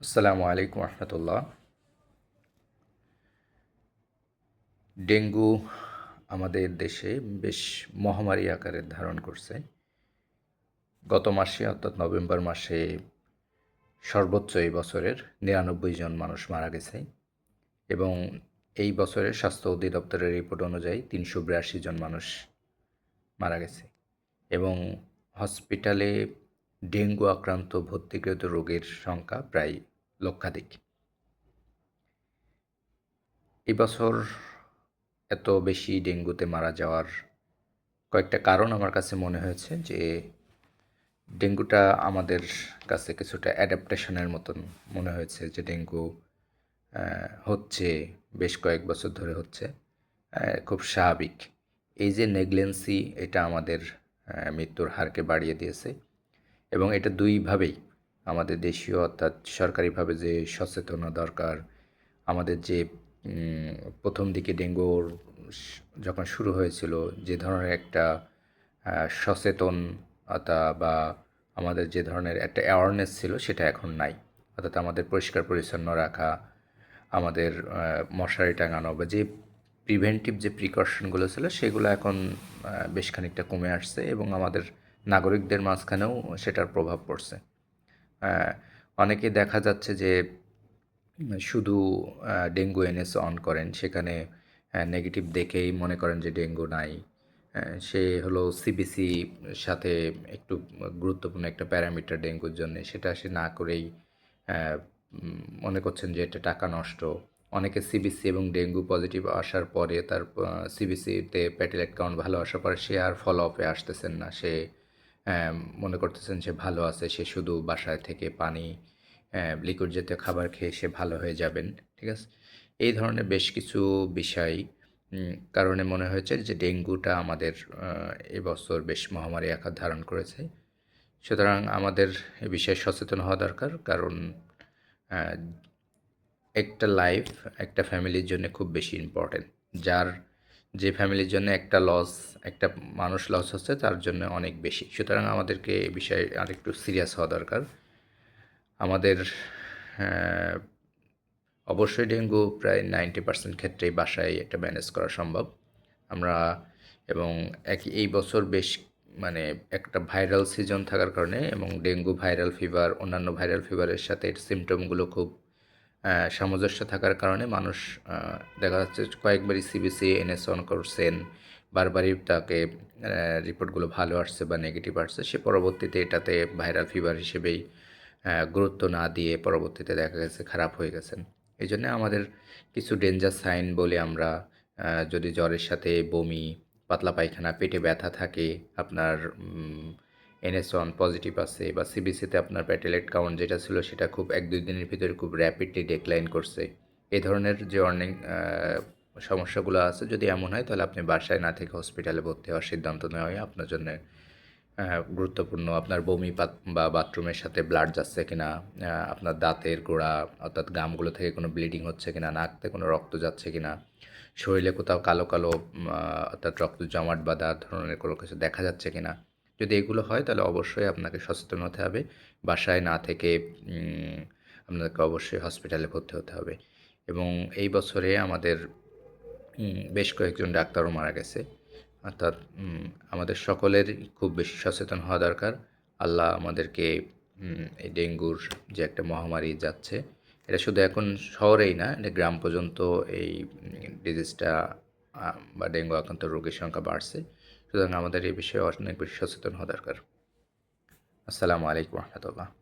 আসসালামু আলাইকুম রহমতুল্লাহ। ডেঙ্গু আমাদের দেশে বেশ মহামারী আকারে ধারণ করছে। গত মাসে অর্থাৎ নভেম্বর মাসে সর্বোচ্চ এই বছরের নিরানব্বই জন মানুষ মারা গেছে এবং এই বছরের স্বাস্থ্য অধিদপ্তরের রিপোর্ট অনুযায়ী তিনশো বিরাশি জন মানুষ মারা গেছে এবং হসপিটালে ডেঙ্গু আক্রান্ত ভর্তিকৃত রোগের সংখ্যা প্রায় লক্ষাধিক। এবছর এত বেশি ডেঙ্গুতে মারা যাওয়ার কয়েকটা কারণ আমার কাছে মনে হয়েছে যে, ডেঙ্গুটা আমাদের কাছে কিছুটা অ্যাডাপ্টেশনের মতন মনে হয়েছে যে, ডেঙ্গু হচ্ছে, বেশ কয়েক বছর ধরে হচ্ছে খুব স্বাভাবিক। এই যে নেগলেন্সি, এটা আমাদের মৃত্যুর হারকে বাড়িয়ে দিয়েছে এবং এটা দুইভাবেই আমাদের দেশীয়, অর্থাৎ সরকারিভাবে যে সচেতনা দরকার, আমাদের যে প্রথম দিকে ডেঙ্গুর যখন শুরু হয়েছিল, যে ধরনের একটা সচেতনতা বা আমাদের যে ধরনের একটা অ্যাওয়ারনেস ছিল, সেটা এখন নাই। অর্থাৎ আমাদের পরিষ্কার পরিচ্ছন্ন রাখা, আমাদের মশারি টাঙানো বা যে প্রিভেন্টিভ যে প্রিকশনগুলো ছিল, সেগুলো এখন বেশ খানিকটা কমে আসছে এবং আমাদের নাগরিকদের মাঝখানেও সেটার প্রভাব পড়ছে। অনেকে দেখা যাচ্ছে যে শুধু ডেঙ্গু এনএস অন করেন। সেখানে নেগেটিভ দেখেই মনে করেন যে ডেঙ্গু নাই। সে হলো সিবিসি সাথে একটু গুরুত্বপূর্ণ একটা প্যারামিটার ডেঙ্গুর জন্য। সেটা সে না করেই মনে করছেন যে এটা টাকা নষ্ট। অনেকে সিবিসি এবং ডেঙ্গু পজিটিভ আসার পরে তার সিবিসিতে প্যাটেলেট কাউন্ট ভালো আসার পরে সে আর ফলো আপে আসতেছেন না। সে মনে করতেছেন সে ভালো আছে, সে শুধু বাসায় থেকে পানি লিকুইড জাতীয় খাবার খেয়ে সে ভালো হয়ে যাবেন, ঠিক আছে? এই ধরনের বেশ কিছু বিষয় কারণে মনে হয়েছে যে ডেঙ্গুটা আমাদের এবছর বেশ মহামারী আকার ধারণ করেছে। সুতরাং আমাদের এ বিষয়ে সচেতন হওয়া দরকার, কারণ একটা লাইফ একটা ফ্যামিলির জন্য খুব বেশি ইম্পর্টেন্ট যার যে ফ্যামিলির জন্য একটা লস একটা মানুষ লস হচ্ছে, তার জন্য অনেক বেশি। সুতরাং আমাদেরকে এ বিষয়ে আরেকটু সিরিয়াস হওয়া দরকার। আমাদের অবশ্যই ডেঙ্গু প্রায় নাইনটি পার্সেন্ট ক্ষেত্রেই বাসায় এটা ম্যানেজ করা সম্ভব। আমরা এবং এক, এই বছর বেশ মানে একটা ভাইরাল সিজন থাকার কারণে এবং ডেঙ্গু ভাইরাল ফিভার অন্যান্য ভাইরাল ফিভারের সাথে এর সিমটমগুলো খুব সামঞ্জস্য থাকার কারণে মানুষ দেখা যাচ্ছে কয়েকবারই সিবিসি এনএস অন করছেন, বারবারই তাকে রিপোর্টগুলো ভালো আসছে বা নেগেটিভ আসছে। সে পরবর্তীতে এটাতে ভাইরাল ফিভার হিসেবেই গুরুত্ব না দিয়ে পরবর্তীতে দেখা গেছে খারাপ হয়ে গেছেন। এই জন্য আমাদের কিছু ডেঞ্জার সাইন বলে আমরা যদি জ্বরের সাথে বমি, পাতলা পায়খানা, পেটে ব্যথা থাকে, আপনার এনএস ওয়ান পজিটিভ আছে বা সিবিসিতে আপনার প্যাটেলেট কাউন্ট যেটা ছিল সেটা খুব এক, দুই দিনের ভিতরে খুব র্যাপিডলি ডেক্লাইন করছে। এই ধরনের যে অর্নিং সমস্যাগুলো আছে যদি এমন হয় তাহলে আপনি বাসায় না থেকে হসপিটালে ভর্তি হওয়ার সিদ্ধান্ত নেওয়া হয় আপনার জন্য গুরুত্বপূর্ণ। আপনার বমি বা বাথরুমের সাথে ব্লাড যাচ্ছে কিনা আপনার দাঁতের গোড়া অর্থাৎ গামগুলো থেকে কোনো ব্লিডিং হচ্ছে কিনা, নাকতে কোনো রক্ত যাচ্ছে কিনা, শরীরে কোথাও কালো কালো অর্থাৎ রক্ত জমাট বাঁধা ধরনের কোনো কিছু দেখা যাচ্ছে কিনা যদি এগুলো হয়, তাহলে অবশ্যই আপনাকে সচেতন হতে হবে। বাসায় না থেকে আপনাদেরকে অবশ্যই হসপিটালে ভর্তি হতে হবে। এবং এই বছরে আমাদের বেশ কয়েকজন ডাক্তারও মারা গেছে। অর্থাৎ আমাদের সকলের খুব বেশি সচেতন হওয়া দরকার। আল্লাহ আমাদেরকে এই ডেঙ্গুর যে একটা মহামারী যাচ্ছে, এটা শুধু এখন শহরেই না, এটা গ্রাম পর্যন্ত এই ডিজিজটা বা ডেঙ্গু আক্রান্ত রোগীর সংখ্যা বাড়ছে। সুতরাং আমাদের এই বিষয়ে অনেক বেশি সচেতন হওয়া দরকার। আসসালামু আলাইকুম রহমতুল্লাহ।